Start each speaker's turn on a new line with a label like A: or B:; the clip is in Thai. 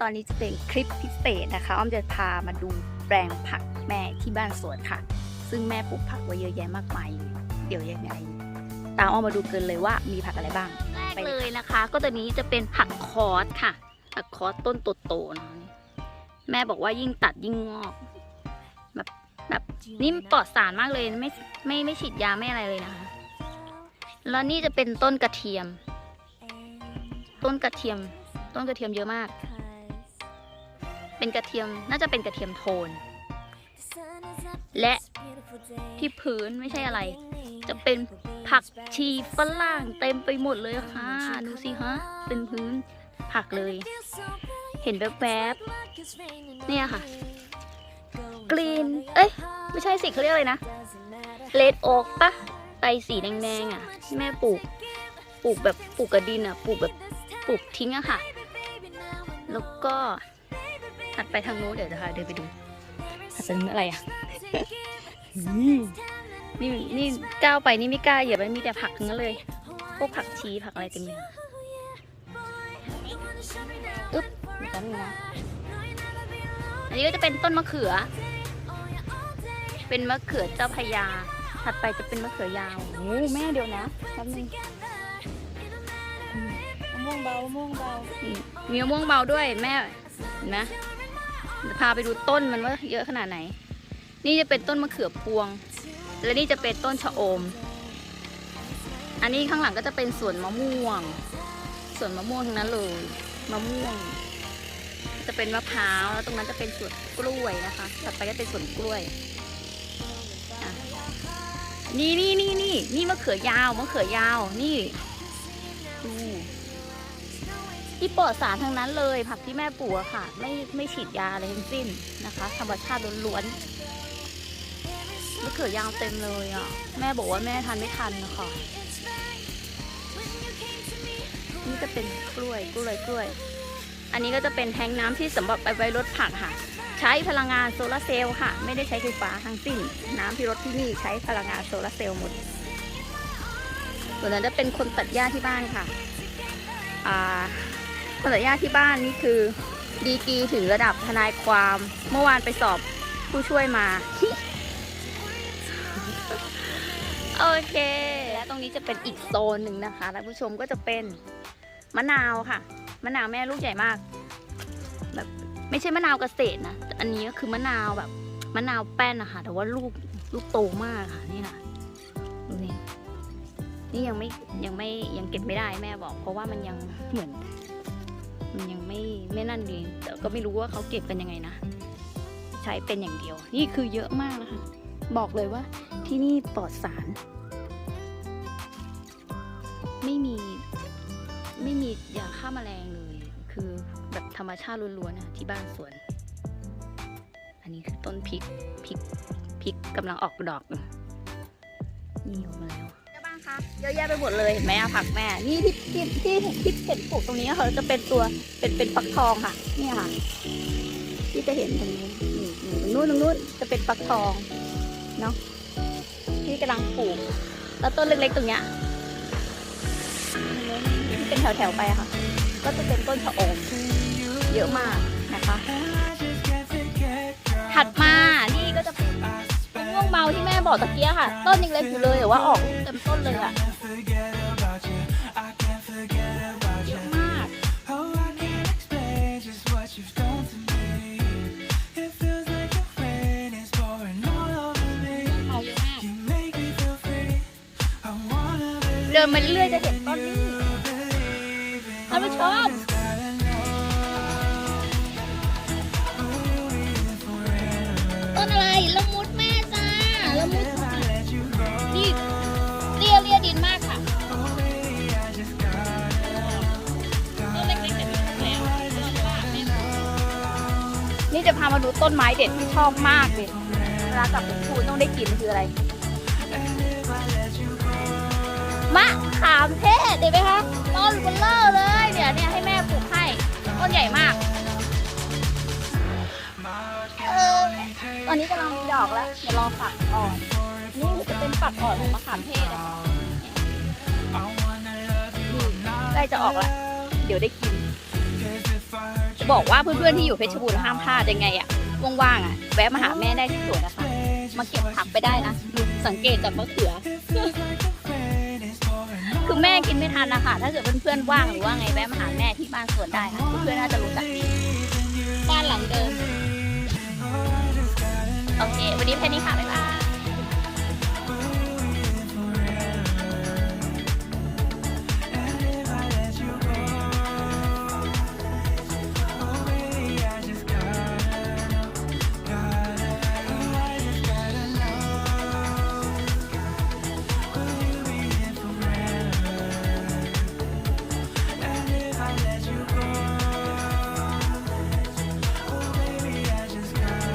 A: ตอนนี้จะเป็นคลิปพิเศษนะคะ อ้อมจะพามาดูแปลงผักแม่ที่บ้านสวนค่ะ ซึ่งแม่ปลูกผักไว้เยอะแยะมากมายเลยเดี๋ยวยังไง ตามอ้อมมาดูกันเลยว่ามีผักอะไรบ้างแรกเลยนะคะ ก็ตัวนี้จะเป็นผักคอสค่ะ ผักคอสต้นโตๆนะแม่บอกว่ายิ่งตัดยิ่งงอก แบบแบบนี่มปลอดสารมากเลยไม่ไม่ไม่ฉีดยาไม่อะไรเลยนะคะ แล้วนี่จะเป็นต้นกระเทียม ต้นกระเทียม ต้นกระเทียมเยอะมาก เป็นกระเทียมน่าจะเป็นกระเทียมโทน และที่พื้นไม่ใช่อะไร จะเป็นผักชีฝรั่งเต็มไปหมดเลยค่ะดูสิฮะเป็นพื้นผักเลย เห็นแวบๆเนี่ยค่ะกรีนเอ้ยไม่ใช่สิเขาเรียกอะไรนะเลดโอกปะใบสีแดงๆอะที่แม่ปลูกปลูกแบบปลูกกระดินอะปลูกแบบปลูกทิ้งอะค่ะ แล้วก็ ถัดไปทางโน้นเดี๋ยวจะพาเดินไปดูถัดไปนู้นอะไรอะนี่นี่นี่ก้าวไปนี่ไม่กล้าเหยียบไปมีแต่ผักทั้งนั้นเลย พวกผักชีผักอะไรเต็มเลยอึ๊บเดี๋ยวแป๊บนึงนะอันนี้ก็จะเป็นต้นมะเขือ เป็นมะเขือเจ้าพระยาถัดไปจะเป็นมะเขือยาวโอ้แม่เดียวนะแป๊บนึง
B: มะม่วงเบามะม่วงเบา
A: นี่มีมะม่วงเบาด้วยแม่เห็นไหมเดี๋ยว พาไปดูต้นมันว่าเยอะขนาดไหน นี่จะเป็นต้นมะเขือพวง และนี่จะเป็นต้นชะอม อันนี้ข้างหลังก็จะเป็นสวนมะม่วง สวนมะม่วงทั้งนั้นเลยมะม่วง จะเป็นมะพร้าวแล้วตรงนั้นจะเป็นสวนกล้วยนะคะถัดไปก็เป็นสวนกล้วยนี่นี่นี่นี่นี่มะเขือยาวมะเขือยาวนี่ดู ที่ปลอดสารทั้งนั้นเลย ผักที่แม่ปลูกค่ะ ไม่ไม่ฉีดยาอะไรทั้งสิ้นนะคะธรรมชาติล้วนๆมะเขือยาวเต็มเลยอะแม่บอกว่าแม่ทานไม่ทันนะคะนี่จะเป็นกล้วยกล้วยกล้วย อันนี้ก็จะเป็นแทงน้ำที่สำหรับไปไว้รดผักค่ะ ใช้พลังงานโซลาร์เซลล์ค่ะ ไม่ได้ใช้ไฟฟ้าทั้งสิ้น น้ำที่รดที่นี่ใช้พลังงานโซลาร์เซลล์หมดส่วนนั้นจะเป็นคนตัดหญ้าที่บ้านค่ะ อ่า คนตัดหญ้าที่บ้านนี่คือดีกีถึงระดับทนายความ เมื่อวานไปสอบผู้ช่วยมา โอเค และตรงนี้จะเป็นอีกโซนหนึ่งนะคะท่านผู้ชมก็จะเป็นมะนาวค่ะ มะนาวแม่ลูกใหญ่มาก แบบไม่ใช่มะนาวเกษตรนะแต่อันนี้ก็คือมะนาวแบบมะนาวแป้นนะคะแต่ว่าลูกลูกโตมากค่ะนี่ค่ะดูนี่นี่ยังไม่ยังไม่ยังเก็บไม่ได้แม่บอก เพราะว่ามันยังเหมือน มันยังไม่ไม่นั่นดีแต่ก็ไม่รู้ว่าเขาเก็บกันยังไงนะ ใช้เป็นอย่างเดียว นี่คือเยอะมากนะคะ บอกเลยว่าที่นี่ปลอดสาร ไม่มีไม่มียาฆ่าแมลงเลย คือแบบธรรมชาติล้วนๆนะที่บ้านสวน อันนี้คือต้นพริกพริกพริกกำลังออกดอกนี่ออกมาแล้ว เจ้าบ้านคะเยอะแยะไปหมดเลยเห็นไหมอะผักแม่ นี่ที่ที่ที่ที่เห็นปลูกตรงนี้เขาจะเป็นตัวเป็นเป็นฟักทองค่ะนี่ค่ะ ที่จะเห็นตรงนู้นี่ตรงนู้นตรงนู้นจะเป็นฟักทองเนาะที่กำลังปลูก แล้วต้นเล็กๆตรงเนี้ยที่เป็นแถวๆไปค่ะ ก็จะเป็นต้นชะอมเยอะมากนะคะ ถัดมา บอกตะเกียค่ะ ต้นยังเล็กอยู่เลยแต่ว่าออกเต็มต้นเลยอะเยอะมากเยอะมากเดินมาเรื่อยจะเห็นต้นนี้ท่านผู้ชมต้นอะไรละมุ นี่จะพามาดูต้นไม้เด็ดที่ชอบมากเลยเวลากลับถึงคูนต้องได้กินคืออะไร มะขามเทศเห็นไหมคะ ต้นเบลเลอร์เลยเดี๋ยวเนี่ยให้แม่ปลูกให้ ต้นใหญ่มากเออตอนนี้กำลังมีดอกแล้ว เดี๋ยวรอฝักอ่อน นี่จะเป็นฝักอ่อนของมะขามเทศนะคะนี่ใกล้จะออกแล้ว เดี๋ยวได้กิน บอกว่าเพื่อนๆที่อยู่เพชรบูรณ์ห้ามพลาดยังไงอะว่างๆอะแวะมาหาแม่ได้ที่สวนนะคะ มาเก็บผักไปได้นะ สังเกตจากมะเขือ คือแม่กินไม่ทันนะคะถ้าเกิดเพื่อนๆว่างหรือว่าไงแวะมาหาแม่ที่บ้านสวนได้ค่ะเพื่อนๆน่าจะรู้จักดีบ้านหลังเดิมโอเค วันนี้แค่นี้ค่ะบ๊ายบาย